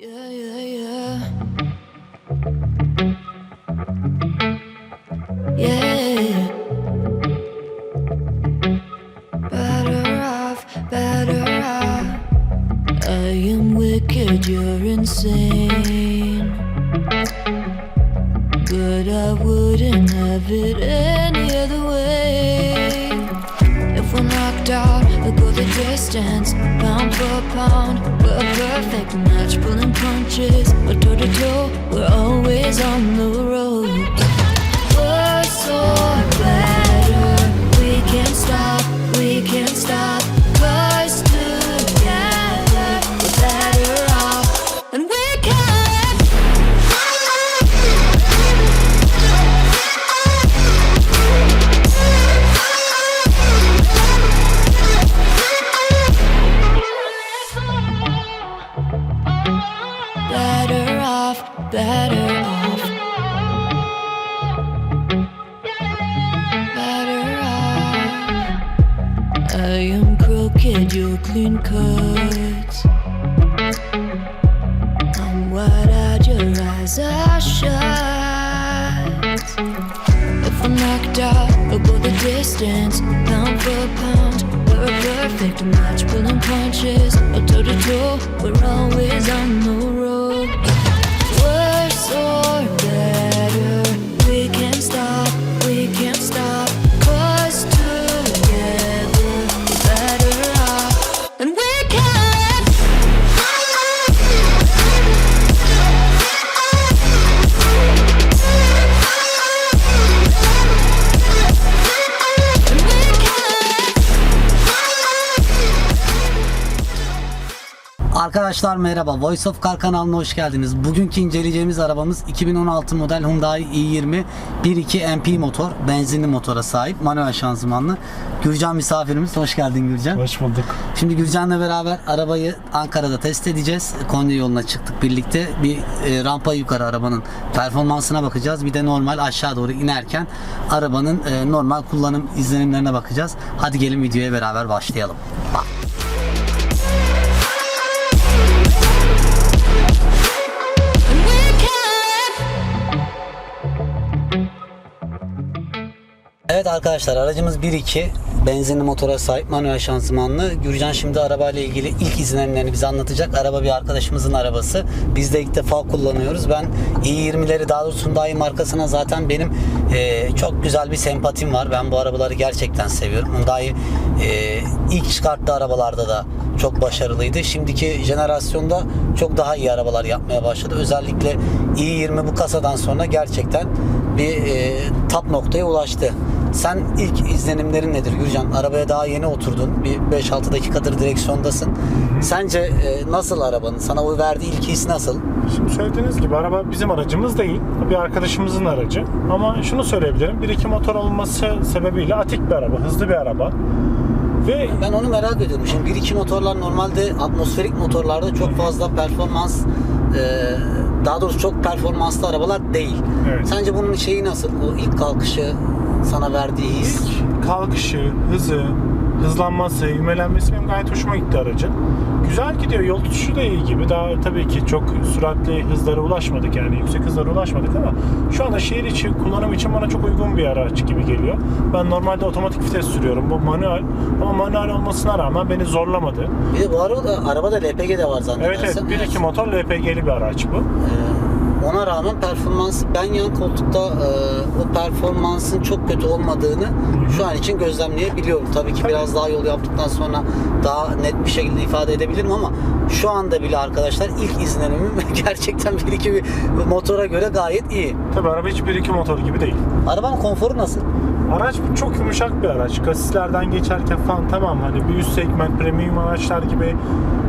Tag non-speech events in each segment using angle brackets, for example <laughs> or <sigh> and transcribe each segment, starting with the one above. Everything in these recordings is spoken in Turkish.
Yeah, yeah, yeah. Yeah. Better off, better off. I am wicked, you're insane. But I wouldn't have it any other way. If we're knocked out, we'll go the distance, pound for pound. We're perfect pulling or toe to toe. We're always on the road. Distance, pound for pound. We're a perfect match, pulling punches, or toe to toe. We're always on the road. Arkadaşlar merhaba. Voice of Car kanalına hoş geldiniz. Bugünkü inceleyeceğimiz arabamız 2016 model Hyundai i20 1.2 MP motor, benzinli motora sahip, manuel şanzımanlı. Gürcan misafirimiz. Hoş geldin Gürcan. Hoş bulduk. Şimdi Gürcan'la beraber arabayı Ankara'da test edeceğiz. Konya yoluna çıktık birlikte. Bir e, rampa yukarı arabanın performansına bakacağız. Bir de normal aşağı doğru inerken arabanın e, normal kullanım izlenimlerine bakacağız. Hadi gelin videoya beraber başlayalım. Bak. Evet arkadaşlar aracımız 1.2 benzinli motora sahip manuel şanzımanlı. Gürcan şimdi arabayla ilgili ilk izlenimlerini bize anlatacak. Araba bir arkadaşımızın arabası. Biz de ilk defa kullanıyoruz. Ben i20'leri daha doğrusu Hyundai markasına zaten benim e, çok güzel bir sempatim var. Ben bu arabaları gerçekten seviyorum. Hyundai e, ilk çıkarttığı arabalarda da çok başarılıydı. Şimdiki jenerasyonda çok daha iyi arabalar yapmaya başladı. Özellikle i20 bu kasadan sonra gerçekten bir e, tap noktaya ulaştı. Sen ilk izlenimlerin nedir Gürcan? Arabaya daha yeni oturdun. Bir 5-6 dakikadır direksiyondasın. Sence e, nasıl arabanın? Sana o verdiği ilk his nasıl? Şimdi söylediğiniz gibi araba bizim aracımız değil. Bir arkadaşımızın aracı. Ama şunu söyleyebilirim. 1-2 motor olması sebebiyle atik bir araba, hızlı bir araba. Ve Ben onu merak ediyorum. Şimdi 1-2 motorlar normalde atmosferik motorlarda çok fazla performans e, daha doğrusu çok performanslı arabalar değil. Evet. Sence bunun şeyi nasıl? O ilk kalkışı sana verdiği his? ilk kalkışı, hızı, hızlanması, ivmelenmesi benim gayet hoşuma gitti aracın. Güzel gidiyor. Yol tutuşu da iyi gibi. Daha tabii ki çok süratli hızlara ulaşmadık yani. Yüksek hızlara ulaşmadık ama şu anda şehir içi kullanım için bana çok uygun bir araç gibi geliyor. Ben normalde otomatik vites sürüyorum. Bu manuel. Ama manuel olmasına rağmen beni zorlamadı. Bir de bu arada arabada LPG de var Evet zannedersem. evet 1.2 motor LPG'li bir araç bu. Ee, ona rağmen performans ben yan koltukta e, o performansın çok kötü olmadığını şu an için gözlemleyebiliyorum. Tabii ki biraz daha yol yaptıktan sonra daha net bir şekilde ifade edebilirim ama şu anda bile arkadaşlar ilk izlenimim <laughs> gerçekten bir iki bir motora göre gayet iyi. Tabii araba hiç 1.2 motor gibi değil. Arabanın konforu nasıl? Araç çok yumuşak bir araç. Kasislerden geçerken falan tamam hani bir üst segment premium araçlar gibi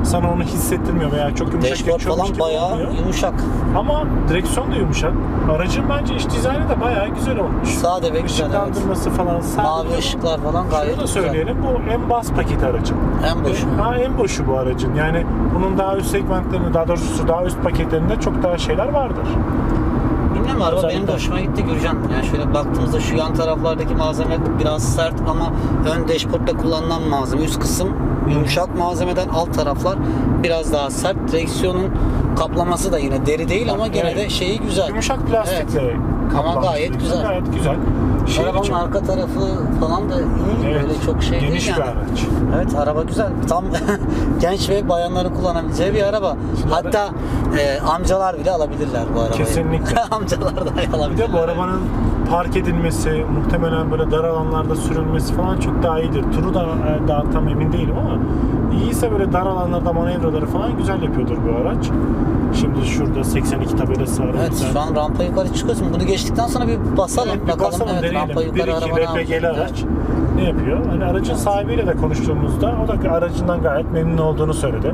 sana onu hissettirmiyor veya çok yumuşak Dashboard geçiyormuş falan gibi bayağı olmuyor. yumuşak. Ama direksiyon da yumuşak. Aracın bence iç dizaynı da bayağı güzel olmuş. Sade ve güzel. Işıklandırması falan. Sadece Mavi ışıklar falan gayet Şunu da güzel. söyleyelim bu en bas paket aracın. En boşu. Ha, en boşu bu aracın. Yani bunun daha üst segmentlerinde daha doğrusu daha üst paketlerinde çok daha şeyler vardır. Bilmiyorum araba benim de hoşuma gitti Gürcan. Yani şöyle baktığımızda şu yan taraflardaki malzeme biraz sert ama ön dashboardda kullanılan malzeme üst kısım yumuşak malzemeden alt taraflar biraz daha sert. Direksiyonun kaplaması da yine deri değil ama gene de Evet. şeyi güzel. Yumuşak plastikle Ama gayet bir- güzel. Gayet güzel. Şehir Arabanın içi- arka tarafı falan da iyi. Evet, Böyle çok şey geniş değil bir yani. araç. Evet araba güzel. Tam <laughs> genç ve bayanların kullanabileceği bir araba. Şimdi Hatta e, amcalar bile alabilirler bu arabayı. Kesinlikle. <laughs> amcalar da Bir alabilirler. de bu arabanın park edilmesi, muhtemelen böyle dar alanlarda sürülmesi falan çok daha iyidir. Turu da e, daha tam emin değilim ama iyiyse böyle dar alanlarda manevraları falan güzel yapıyordur bu araç. Şimdi şurada 82 tabelası var. Evet şu an rampa yukarı çıkıyorsun. Bunu geçtikten sonra bir basalım. Evet, bir bakalım. basalım, evet, deneyelim. rampa yukarı 1-2 araba ne LPG'li yapacak? araç ne yapıyor? Hani aracın sahibiyle de konuştuğumuzda o da aracından gayet memnun olduğunu söyledi.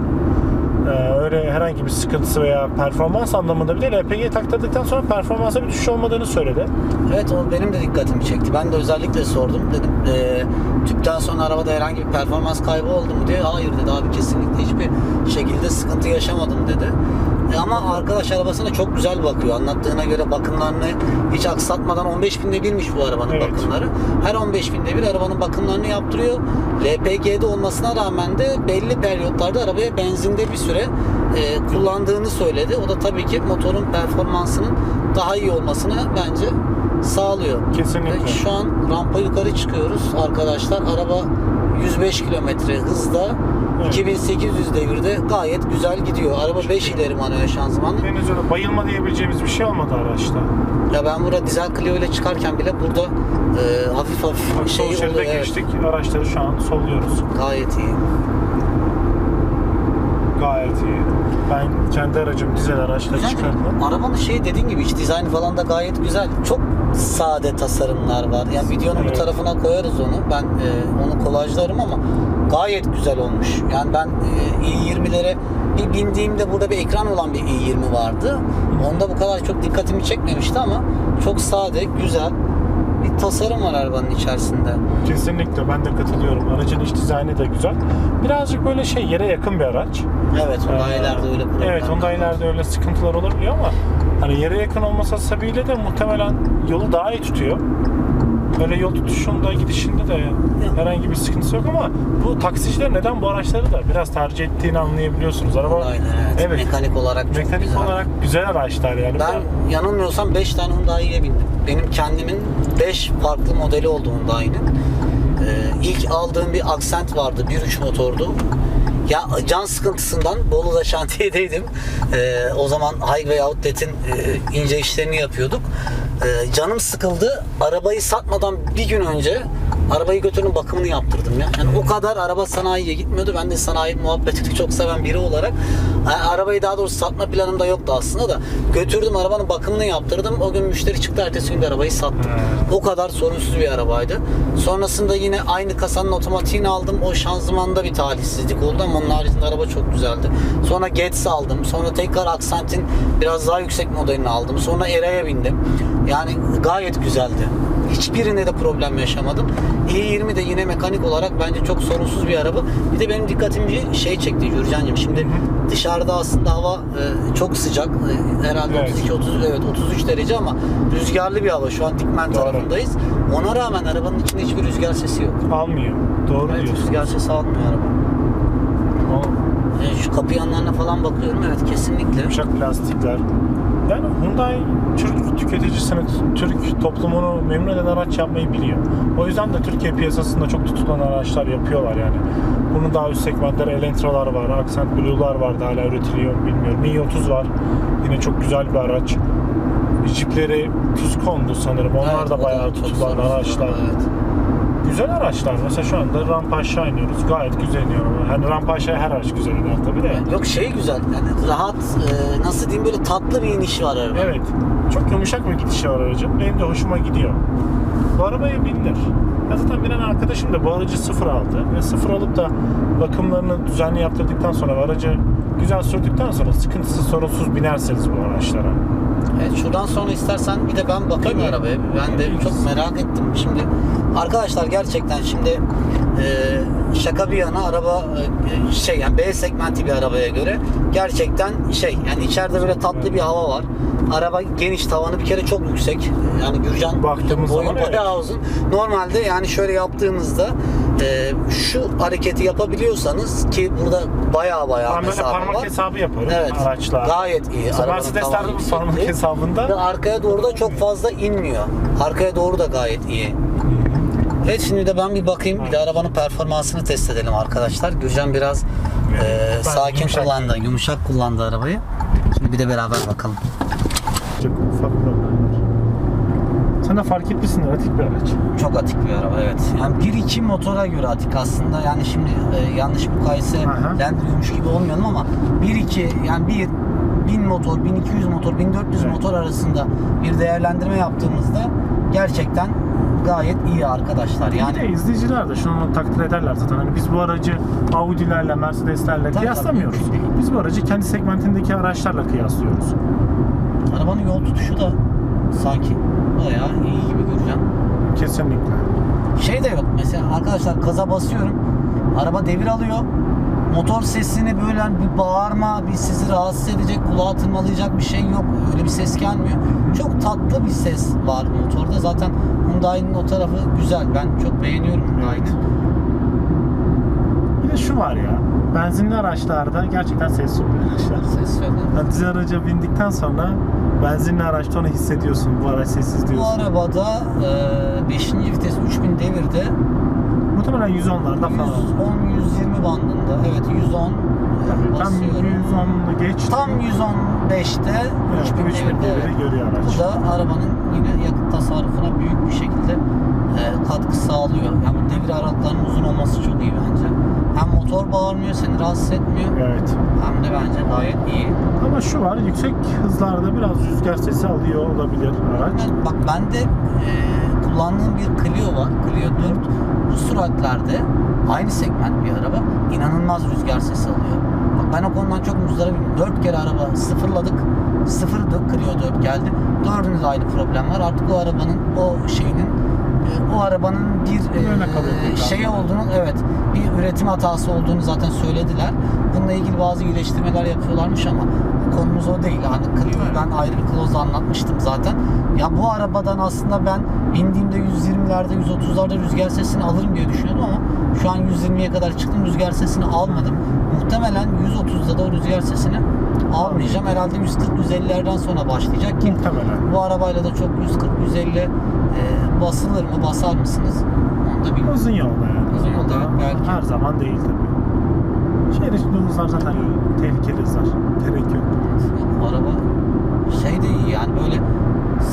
Ee, öyle herhangi bir sıkıntısı veya performans anlamında bir de LPG taktırdıktan sonra performansa bir düşüş olmadığını söyledi. Evet o benim de dikkatimi çekti. Ben de özellikle sordum. Dedim e, tüpten sonra arabada herhangi bir performans kaybı oldu mu diye. Hayır dedi abi kesinlikle hiçbir şekilde sıkıntı yaşamadım dedi. E, ama arkadaş arabasına çok güzel bakıyor. Anlattığına göre bakımlarını hiç aksatmadan 15 binde birmiş bu arabanın Evet. bakımları. Her 15 binde bir arabanın bakımlarını yaptırıyor. LPG'de olmasına rağmen de belli periyotlarda arabaya benzinde bir süre e, kullandığını söyledi. O da tabii ki motorun performansının daha iyi olmasını bence sağlıyor. Kesinlikle. Ve şu an rampa yukarı çıkıyoruz arkadaşlar. Araba 105 kilometre hızda. 2800 devirde gayet güzel gidiyor. Araba 5 ileri manuel şanzımanlı. Henüz öyle bayılma diyebileceğimiz bir şey olmadı araçta. Ya ben burada dizel Clio ile çıkarken bile burada e, hafif hafif Bak, şey sol şeride oluyor. Geçtik. Araçları şu an solluyoruz. gayet iyi. Gayet iyi. Ben kendi aracım dizel araçla Güzel. çıkardım. Arabanın şey dediğin gibi iç dizaynı falan da gayet güzel. Çok sade tasarımlar var. Yani videonun bir Evet. tarafına koyarız onu. Ben e, onu kolajlarım ama gayet güzel olmuş. Yani ben e, i20'lere bir bindiğimde burada bir ekran olan bir i20 vardı. Onda bu kadar çok dikkatimi çekmemişti ama çok sade, güzel bir tasarım var arabanın içerisinde. Kesinlikle ben de katılıyorum. Aracın iç dizaynı da güzel. Birazcık böyle şey yere yakın bir araç. Evet, Hyundai'lerde öyle problemler Evet, Hyundai'lerde öyle sıkıntılar olabiliyor ama hani yere yakın olması sebebiyle de muhtemelen yolu daha iyi tutuyor. Böyle yol tutuşunda, gidişinde de herhangi bir sıkıntısı yok ama bu taksiciler neden bu araçları da biraz tercih ettiğini anlayabiliyorsunuz. Araba Aynen evet. Evet. Mekanik olarak çok mekanik güzel. olarak güzel araçlar yani. Ben yanılmıyorsam 5 tane Hyundai'ye bindim. Benim kendimin 5 farklı modeli oldu Hyundai'nin. Ee, ilk aldığım bir Accent vardı. 1.3 motordu. Ya can sıkıntısından Bolu'da şantiyedeydim. Ee, o zaman Highway Outlet'in e, ince işlerini yapıyorduk. Ee, canım sıkıldı. Arabayı satmadan bir gün önce arabayı götürdüm bakımını yaptırdım ya. Yani o kadar araba sanayiye gitmiyordu. Ben de sanayi muhabbetini <laughs> çok seven biri olarak yani arabayı daha doğrusu satma planım da yoktu aslında da götürdüm arabanın bakımını yaptırdım. O gün müşteri çıktı ertesi gün de arabayı sattım. O kadar sorunsuz bir arabaydı. Sonrasında yine aynı kasanın otomatiğini aldım. O şanzımanda bir talihsizlik oldu ama onun haricinde araba çok güzeldi. Sonra Getz aldım. Sonra tekrar Accent'in biraz daha yüksek modelini aldım. Sonra Era'ya bindim. Yani gayet güzeldi. Hiçbirinde de problem yaşamadım. i20 de yine mekanik olarak bence çok sorunsuz bir araba. Bir de benim dikkatimi şey çekti Gürcan'cığım. Şimdi dışarıda aslında hava e, çok sıcak. E, herhalde Evet. 32 30 evet 33 derece ama rüzgarlı bir hava. Şu an Dikmen Doğru. tarafındayız. Ona rağmen arabanın içinde hiçbir rüzgar sesi yok. almıyor. Doğru Evet, diyorsun. rüzgar sesi almıyor araba. O E, şu kapı yanlarına falan bakıyorum. Evet kesinlikle. yumuşak plastikler. Yani Hyundai Türk tüketicisini, Türk toplumunu memnun eden araç yapmayı biliyor. O yüzden de Türkiye piyasasında çok tutulan araçlar yapıyorlar yani. Bunun daha üst segmentleri Elantra'lar var, Accent Blue'lar var da hala üretiliyor bilmiyorum. Mi 30 var. Yine çok güzel bir araç. Jeepleri Tucson'du sanırım. Onlar Evet, da bayağı tutulan araçlar. Evet. Güzel araçlar. Mesela şu anda rampa aşağı iniyoruz. Gayet güzel iniyor. Hani rampa aşağı her araç güzel iner tabii de. Yok şey güzel yani rahat e, nasıl diyeyim böyle tatlı bir iniş var araba. Evet. Çok yumuşak bir gidişi var aracın. Benim de hoşuma gidiyor. Bu arabaya bindir. Ya zaten binen arkadaşım da bu aracı sıfır aldı. Ve sıfır alıp da bakımlarını düzenli yaptırdıktan sonra aracı güzel sürdükten sonra sıkıntısız sorunsuz binersiniz bu araçlara. Evet şuradan sonra istersen bir de ben bakayım Tabii. arabaya. Ben de çok merak ettim. Şimdi arkadaşlar gerçekten şimdi e, şaka bir yana araba e, şey yani B segmenti bir arabaya göre gerçekten şey yani içeride böyle tatlı bir hava var. Araba geniş tavanı bir kere çok yüksek. Yani Gürcan Baktığımız boyun zaman evet. Normalde yani şöyle yaptığımızda e, şu hareketi yapabiliyorsanız ki burada baya baya Ben böyle mesafe parmak var. hesabı yaparım Evet. araçla. Gayet iyi. Mesela Mercedes'lerde bu parmak hesabında Ve arkaya doğru da çok fazla inmiyor. Arkaya doğru da gayet iyi. Evet şimdi de ben bir bakayım. Bir de arabanın performansını test edelim arkadaşlar. Gürcan biraz e, sakin yumuşak. kullandı. Yumuşak kullandı arabayı. Şimdi bir de beraber bakalım. çok ufak problemler. De fark etmişsindir atik bir araç. Çok atik bir araba evet. Yani 1-2 motora göre atik aslında. Yani şimdi e, yanlış mukayese Aha. gibi olmayalım ama 1-2 yani 1 1000 motor, 1200 motor, 1400 Evet. motor arasında bir değerlendirme yaptığımızda gerçekten gayet iyi arkadaşlar. Yani Yani bir de izleyiciler de şunu takdir ederler zaten. Hani biz bu aracı Audi'lerle, Mercedes'lerle Tabii, kıyaslamıyoruz. tabii. Biz bu aracı kendi segmentindeki araçlarla kıyaslıyoruz. arabanın yol tutuşu da sanki bayağı iyi gibi göreceğim. Kesinlikle. Şey de yok mesela arkadaşlar gaza basıyorum. Araba devir alıyor. Motor sesini böyle hani bir bağırma, bir sizi rahatsız edecek, kulağa tırmalayacak bir şey yok. Öyle bir ses gelmiyor. Çok tatlı bir ses var motorda. Zaten Hyundai'nin o tarafı güzel. Ben çok beğeniyorum Hyundai'ni. Bir de şu var ya. Benzinli araçlarda gerçekten ses oluyor araçlar. Ses. Yani dizel araca bindikten sonra benzinli araçta onu hissediyorsun. Bu araç sessiz Bu diyorsun. arabada 5. vites 3000 devirde Muhtemelen 110'larda falan. 110-120 bandında. Evet 110 Tabii, tam basıyorum. 110'u geçti. Tam 115'te Evet, 3000 3000 devirde. evet. görüyor araç. Bu da arabanın yine yakıt tasarrufuna büyük bir şekilde e, katkı sağlıyor. Yani devir aralıklarının uzun olması çok iyi bence. Hem motor bağırmıyor, seni rahatsız etmiyor. Evet. Hem de bence gayet iyi. Ama şu var, yüksek hızlarda biraz rüzgar sesi alıyor olabilir araç. Evet, bak bende e, kullandığım bir Clio var. Clio 4. Bu süratlerde aynı segment bir araba inanılmaz rüzgar sesi alıyor. Bak ben o konudan çok muzdaribim. 4 kere araba sıfırladık. Sıfırdı Clio 4 geldi. Dördünde de aynı problem var. Artık o arabanın o şeyinin o arabanın bir e, şey olduğunu evet bir üretim hatası olduğunu zaten söylediler. Bununla ilgili bazı iyileştirmeler yapıyorlarmış ama konumuz o değil. Hani ben ayrı bir klozda anlatmıştım zaten. Ya bu arabadan aslında ben bindiğimde 120'lerde 130'larda rüzgar sesini alırım diye düşünüyordum ama şu an 120'ye kadar çıktım rüzgar sesini almadım. Muhtemelen 130'da da o rüzgar sesini almayacağım. Herhalde 140-150'lerden sonra başlayacak ki Muhtemelen. bu arabayla da çok 140-150 e, basılır mı basar mısınız? Onu da bilmiyorum. Uzun yolda yani. Uzun yolda, Ama belki. Her zaman değil tabii. Şehir içinde hızlar zaten tehlikeli hızlar. Gerek yok. Bu araba şey de iyi yani böyle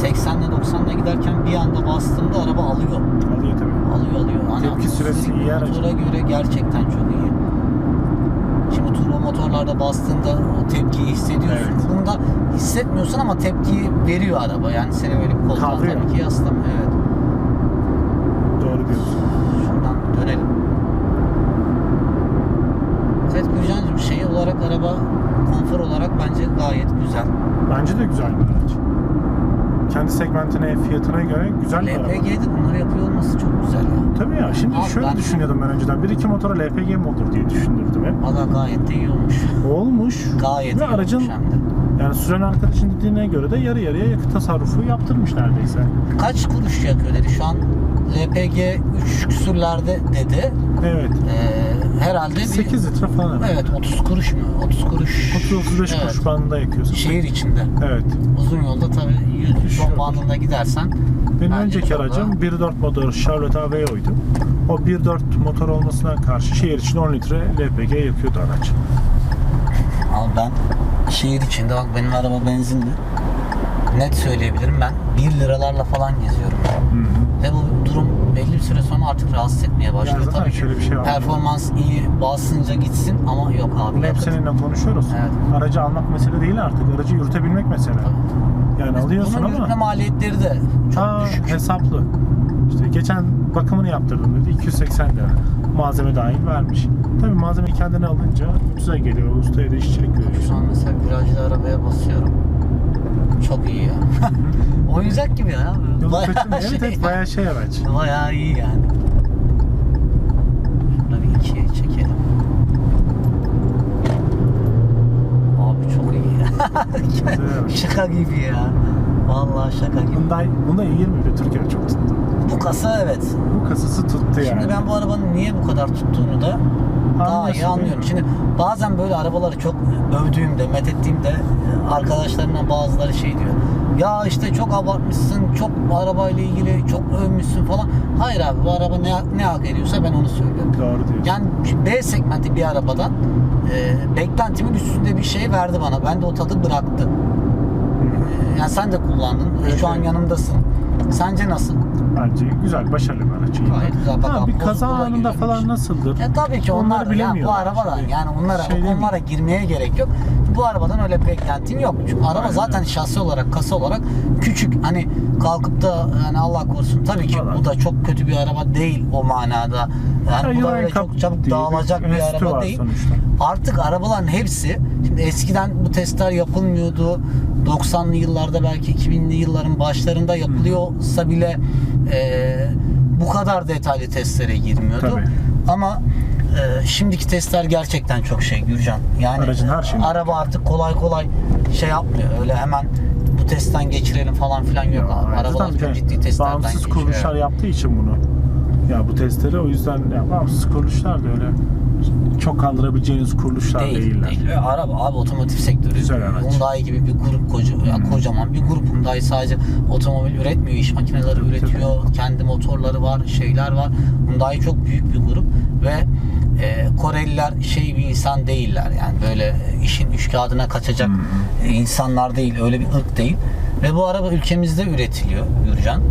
80'le 90'la giderken bir anda bastığımda araba alıyor. Alıyor tabii. Alıyor alıyor. Hani Tepki süresi iyi aracın. Motora göre gerçekten çok iyi. Şimdi turbo motorlarda bastığında o tepkiyi hissediyorsun. Evet. Bunda hissetmiyorsun ama tepkiyi veriyor araba. Yani seni böyle koltuğa tabii ki yaslamıyor. Evet. Doğru diyorsun. Şuradan dönelim. Evet Gülcan'cığım şey olarak araba konfor olarak bence gayet güzel. Bence de güzel bir araç. Kendi segmentine, göre güzel bir araba. LPG'de bunları yapıyor olması çok güzel ya. Tabii ya. Şimdi Abi şöyle ben- düşünüyordum ben önceden. Bir iki motora LPG mi olur diye düşünürdüm hep. Valla gayet de iyi olmuş. Olmuş. Gayet Ve iyi aracın olmuş hem de. yani süren arkadaşın dediğine göre de yarı yarıya yakıt tasarrufu yaptırmış neredeyse. Kaç kuruş yakıyor dedi. Şu an LPG 3 küsürlerde dedi. Evet. Ee, herhalde bir- 8 litre falan. herhalde. Evet 30 kuruş mu? 30 kuruş. 30-35 Evet. kuruş bandında yakıyorsun. Şehir içinde. Evet. Uzun yolda tabii 100 Düşüyor. ton bandında gidersen Benim önceki aracım daha- 1.4 motor Charlotte Aveo'ydu. O 1.4 motor olmasına karşı şehir için 10 litre LPG yakıyordu araç. Ama ben şehir içinde bak benim araba benzinli. Net söyleyebilirim ben 1 liralarla falan geziyorum. Ve bu durum belli bir süre sonra artık rahatsız etmeye başlıyor. Ya zaten Tabii şöyle bir şey var. performans iyi basınca gitsin ama yok abi. Bunu hep yakıt. seninle konuşuyoruz. Evet. Aracı almak mesele değil artık. Aracı yürütebilmek mesele. Yani alıyorsun Bunun ama yürütme maliyetleri de çok Aa, düşük. hesaplı. İşte geçen bakımını yaptırdım dedi 280 lira. Malzeme dahil vermiş. Tabii malzemeyi kendine alınca ucuza geliyor. Ustaya da işçilik Şu veriyorsun. an mesela virajda arabaya basıyorum. Çok iyi ya. Oyuncak gibi ya. Yolu Bayağı kaçırmıyor. Evet, şey evet ya. bayağı şey araç. Bayağı iyi yani. Şurada bir ikiye çekelim. Abi çok iyi ya. <laughs> Şaka gibi ya. Vallahi şaka gibi. Hyundai, Hyundai i20 de Türkiye'de çok tuttu. Bu kasa evet. Bu kasası tuttu yani. Şimdi ben bu arabanın niye bu kadar tuttuğunu da daha iyi anlıyorum. Şimdi bazen böyle arabaları çok övdüğümde, methettiğimde arkadaşlarımdan bazıları şey diyor. Ya işte çok abartmışsın, çok arabayla ilgili çok övmüşsün falan. Hayır abi bu araba ne, ne hak ediyorsa ben onu söylüyorum. Doğru diyorsun. Yani B segmenti bir arabadan e, beklentimin üstünde bir şey verdi bana. Ben de o tadı bıraktım. E, yani sen de kullandın. E, Evet, Şu an yanımdasın. Sence nasıl? Bence güzel, başarılı bir araç. Gayet güzel. Bak, Ha, bir kaza anında falan nasıldır? Ya tabii ki onlar Onları ya bu Şimdi yani onlara şey onlara girmeye gerek yok. Bu arabadan öyle bir beklentin yok. Çünkü araba Aynen zaten şasi olarak, kasa olarak küçük. Hani kalkıp da yani Allah korusun tabii ki Vallahi. bu da çok kötü bir araba değil o manada. Yani Ya, bu da öyle çok çabuk değil, dağılacak bir araba değil. sonuçta. Artık arabaların hepsi şimdi eskiden bu testler yapılmıyordu. 90'lı yıllarda belki 2000'li yılların başlarında yapılıyorsa bile e, bu kadar detaylı testlere girmiyordu. Tabii. Ama e, şimdiki testler gerçekten çok şey Gürcan. Yani Aracın her şeyini araba artık kolay kolay şey yapmıyor. Öyle hemen bu testten geçirelim falan filan yok. Ya, abi. Arabalar çok ciddi testlerden Bağımsız geçiyor. kuruluşlar yaptığı için bunu. Ya bu testleri o yüzden ya, bağımsız kuruluşlar da öyle çok kaldırabileceğiniz kuruluşlar Değil, değiller. değil. Ve Araba abi otomotiv sektörü. Güzel araç. Hyundai gibi bir grup koca, ya Hmm. kocaman bir grup. Hyundai sadece otomobil üretmiyor, iş makineleri üretiyor. Kendi motorları var, şeyler var. Hyundai çok büyük bir grup ve Koreliler şey bir insan değiller yani böyle işin üç kağıdına kaçacak Hmm. insanlar değil, öyle bir ırk değil. Ve bu araba ülkemizde üretiliyor Gürcan.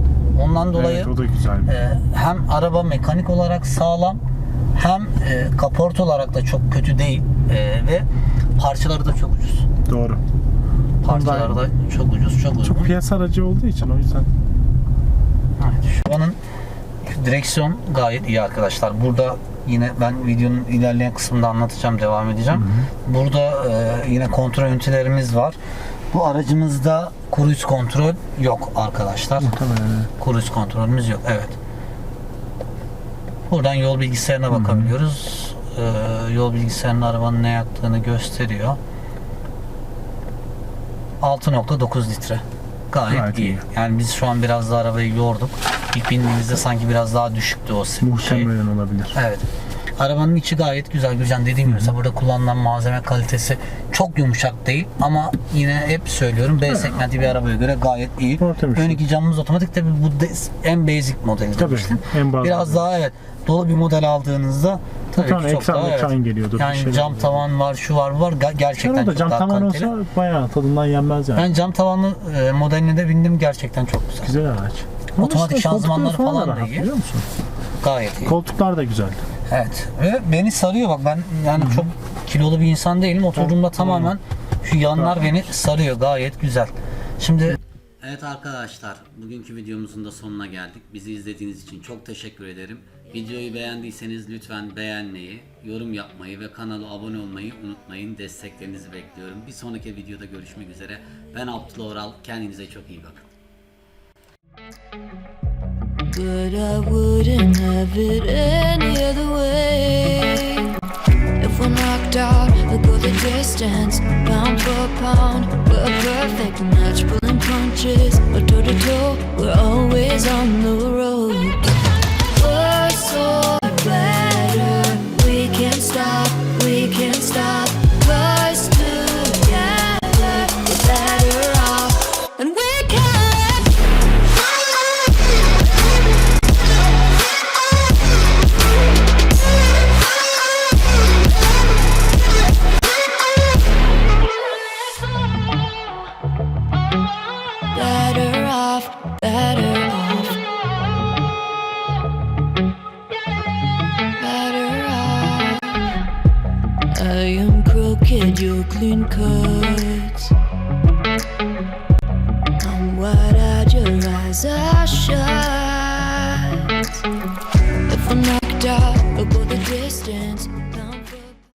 Ondan dolayı Evet o da güzel. ee, hem araba mekanik olarak sağlam hem e, kaport olarak da çok kötü değil Ee, ve parçaları da çok ucuz. Doğru. Parçaları da çok ucuz, çok uygun. Çok piyasa aracı olduğu için o yüzden. Evet, şu anın direksiyon gayet iyi arkadaşlar. Burada yine ben videonun ilerleyen kısmında anlatacağım, devam edeceğim. Burada e, yine kontrol ünitelerimiz var. Bu aracımızda cruise kontrol yok arkadaşlar. Muhtemelen. Cruise kontrolümüz yok. Evet. Buradan yol bilgisayarına bakabiliyoruz. Ee, yol bilgisayarının arabanın ne yaktığını gösteriyor. 6.9 litre. Gayet, Gayet iyi. iyi. Yani biz şu an biraz da arabayı yorduk. İlk bindiğimizde sanki biraz daha düşüktü o şey. Muhtemelen olabilir. Evet. Arabanın içi gayet güzel. Gülcan dediğim gibi mesela burada kullanılan malzeme kalitesi çok yumuşak değil ama yine hep söylüyorum B segmenti bir arabaya göre gayet iyi. Ön iki camımız otomatik tabi bu en basic modeli Tabii, demiştim. en Biraz daha evet dolu bir model aldığınızda tabii ki çok ekran daha evet. ekran geliyordur, bir Yani şeyler cam tavan var, şu var, bu var. Ga- Gerçekten Şurada çok cam daha tavan kaliteli. olsa bayağı tadından yenmez yani. Ben cam tavanlı e, modeline de bindim gerçekten çok güzel. Güzel araç. Otomatik işte şanzımanları falan da rahat, iyi. Biliyor musun? Gayet iyi. Koltuklar da güzel. Evet. Ve beni sarıyor bak ben yani çok kilolu bir insan değilim. Oturduğumda tamamen şu yanlar beni sarıyor. Gayet güzel. Şimdi Evet arkadaşlar, bugünkü videomuzun da sonuna geldik. Bizi izlediğiniz için çok teşekkür ederim. Videoyu beğendiyseniz lütfen beğenmeyi, yorum yapmayı ve kanala abone olmayı unutmayın. Desteklerinizi bekliyorum. Bir sonraki videoda görüşmek üzere. Ben Abdullah Oral. Kendinize çok iyi bakın. But I wouldn't have it any other way. If we're knocked out, we'll go the distance, pound for pound. We're a perfect match, pulling punches, but toe to toe, we're always on the road.